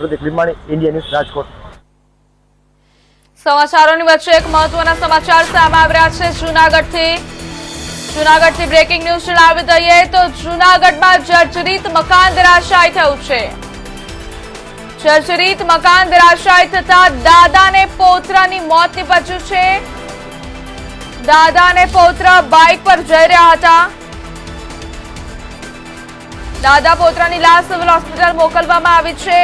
Pradeep Limani India news, Rajkot. સમાચારોની વચ્ચે એક મહત્વના સમાચાર સામે આવ્યા છે. જૂનાગઢથી જૂનાગઢથી બ્રેકિંગ ન્યૂઝ જણાવી દઈએ તો જૂનાગઢમાં જર્જરિત મકાન ધરાશાય થયું છે. જર્જરિત મકાન ધરાશાય થતા દાદાને પોતરાની મોત નીપજ્યું છે. દાદા અને પોતરા બાઇક પર જઈ રહ્યા હતા. દાદા પોતરાની લાશ સિવિલ હોસ્પિટલ મોકલવામાં આવી છે.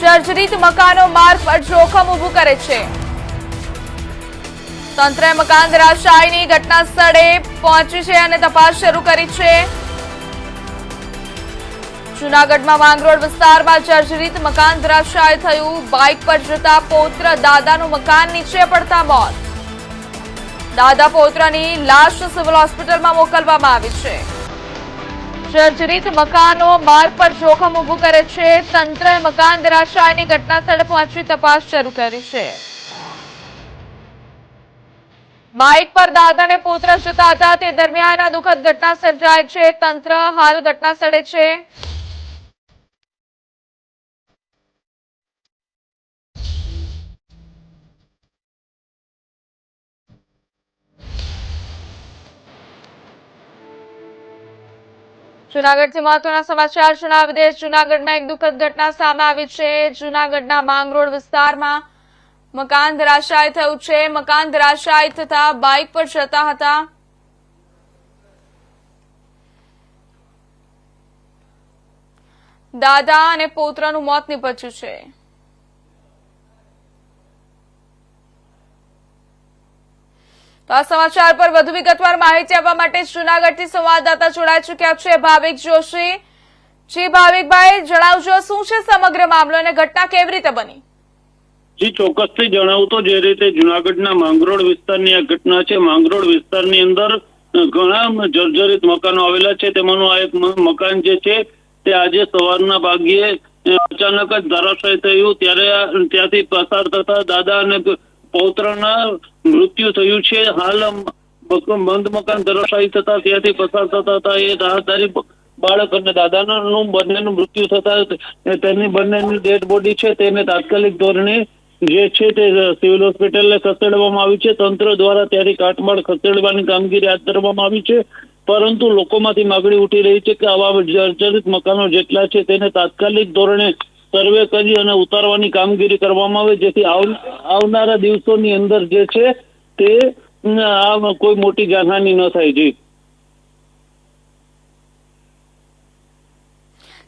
જર્જરિત મકાનો માર્ગ પર જોખમ ઉભું કરે છે. તંત્રએ મકાન ધરાશાયની ઘટના સ્થળે પહોંચી છે અને તપાસ શરૂ કરી છે. જૂનાગઢમાં માંગરોળ વિસ્તારમાં જર્જરિત મકાન ધરાશાય થયું. બાઇક પર જતા પૌત્ર દાદાનું મકાન નીચે પડતા મોત. દાદા પૌત્રની લાશ સિવિલ હોસ્પિટલમાં મોકલવામાં આવી છે. જર્જરિત મકાનો માર્ગ પર જોખમ ઊભું કરે છે. તંત્રએ મકાન ધરાશાયની ઘટના સ્થળે પહોંચી તપાસ શરૂ કરી છે. બાઇક પર દાદા અને પુત્ર જતા હતા. તે દરમિયાન આ દુઃખદ ઘટના સર્જાય છે. તંત્ર હાલ ઘટના સ્થળે છે. જુનાગઢથી મહત્વના સમાચાર. જણાવી દે જુનાગઢમાં એક દુઃખદ ઘટના સામે આવી છે. જુનાગઢના માંગરોળ વિસ્તારમાં મકાન ધરાશાય થયું છે. મકાન ધરાશાય થતા બાઇક પર જતા હતા. દાદા અને પૌત્રનું મોત નીપજ્યું છે. તો આ સમાચાર પર વધુ વિગતવાર માહિતી આપવા માટે જુનાગઢથી સંવાદદાતા જોડાઈ ચુક્યા છે ભાવિક જોશી. જી ભાવિકભાઈ, જણાવજો શું છે સમગ્ર મામલો અને ઘટના કેવી રીતે બની? જી, ચોક્કસથી જણાવું તો જે રીતે જુનાગઢના માંગરોળ વિસ્તારની આ ઘટના છે. માંગરોળ વિસ્તારની અંદર ઘણા જર્જરિત મકાનો આવેલા છે. તેમાંનું આ એક મકાન જે છે, તે આજે સવારના ભાગ્યે અચાનક જ ધરાશય થયું. ત્યારે ત્યાંથી પસાર થતા દાદા અને પૌત્રના મૃત્યુ થયું છે. હાલ બંધ મકાન ધરાશાયી થતા, ત્યાંથી પસાર થતા હતા એ રાહદારી બાળક અને દાદાનું બંનેનું મૃત્યુ થતા તેની બંનેની ડેડ બોડી છે. તેને તાત્કાલિક ધોરણે જે છે તે સિવિલ હોસ્પિટલે ખસેડવામાં આવી છે. તંત્ર દ્વારા ત્યારે કાટમાળ ખસેડવાની કામગીરી હાથ ધરવામાં આવી છે. પરંતુ લોકોમાંથી માગણી ઉઠી રહી છે કે આવા જર્જરિત મકાનો જેટલા છે તેને તાત્કાલિક ધોરણે સર્વે કરી અને ઉતારવાની કામગીરી કરવામાં આવે, જેથી આવનારા દિવસોની અંદર જે છે તે કોઈ મોટી જાનહાની ન થાય. જી.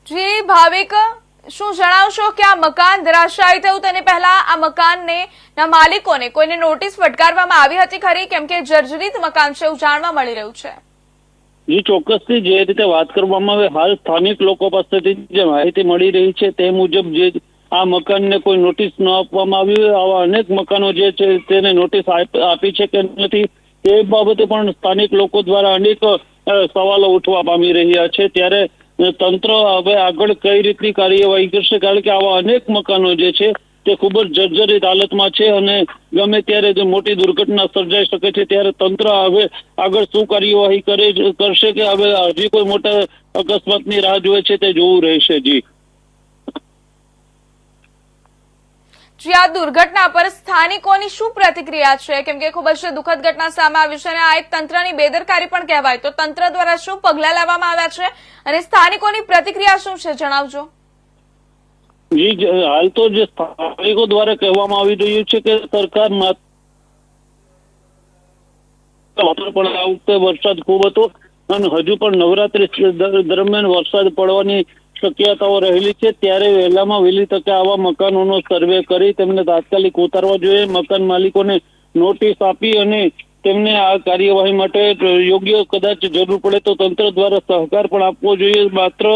જી, ભાવિક, શું જણાવશો કે આ મકાન ધરાશાયી થયું? તેની પહેલા આ મકાનને, ના માલિકોને કોઈને નોટિસ ફટકારવામાં આવી હતી ખરી? કેમ કે જર્જરિત મકાન છે એવું જાણવા મળી રહ્યું છે. જી ચોક્કસથી જે રીતે વાત કરવામાં આવે, હાલ સ્થાનિક લોકો પાસેથી જે માહિતી મળી રહી છે તે મુજબ જે આ મકાનને કોઈ નોટિસ ન આપવામાં આવી આવા અનેક મકાનો જે છે તેને નોટિસ આપ- આપી છે કે નથી તે બાબતે પણ સ્થાનિક લોકો દ્વારા અનેક સવાલો ઉઠવા પામી રહ્યા છે. ત્યારે તંત્ર હવે આગળ કઈ રીતની કાર્યવાહી કરશે? કારણ કે આવા અનેક મકાનો જે છે તે ખૂબ જ જર્જરિત હાલતમાં છે અને ગમે ત્યારે જે મોટી દુર્ઘટના સર્જાઈ શકે છે ત્યારે તંત્ર હવે આગળ શું કાર્યવાહી કરે કરશે કે હવે હજી કોઈ મોટા અકસ્માતની રાહ જોવે છે તે જોવું રહેશે જી, આ દુર્ઘટના પર સ્થાનિકોની શું પ્રતિક્રિયા છે? કેમ કે ખૂબ જ દુઃખદ ઘટના સામે આવી છે અને આ એક તંત્રની બેદરકારી પણ કહેવાય. તો તંત્ર દ્વારા શું પગલાં લેવામાં આવ્યા છે? અને સ્થાનિકોની પ્રતિક્રિયા શું છે? જણાવજો. હાલ તો જે સ્થાનિકો દ્વારા કહેવામાં આવી રહ્યું છે કે સરકાર પણ આ વખતે વરસાદ ખૂબ હતો અને હજુ પણ નવરાત્રી દરમિયાન વરસાદ પડવાની શક્યતાઓ રહેલી છે. ત્યારે વહેલામાં વહેલી તકે આવા મકાનોનો સર્વે કરી તેમને તાત્કાલિક ઉતારવા જોઈએ. મકાન માલિકોને નોટિસ આપી અને તેમને આ કાર્યવાહી માટે યોગ્ય કદાચ જરૂર પડે તો તંત્ર દ્વારા સહકાર પણ આપવો જોઈએ. માત્ર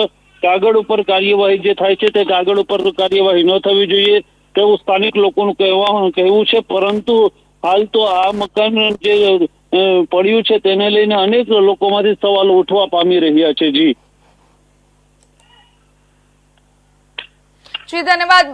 કાગળ ઉપર કાર્યવાહી જે થાય છે તે કાગળ ઉપર કાર્યવાહી ન થવી જોઈએ. તેવું સ્થાનિક લોકોનું કહેવા કહેવું છે. પરંતુ હાલ તો આ મકાન જે પડ્યું છે તેને લઈને અનેક લોકોમાંથી સવાલો ઉઠવા પામી રહ્યા છે. જી, ધન્યવાદ.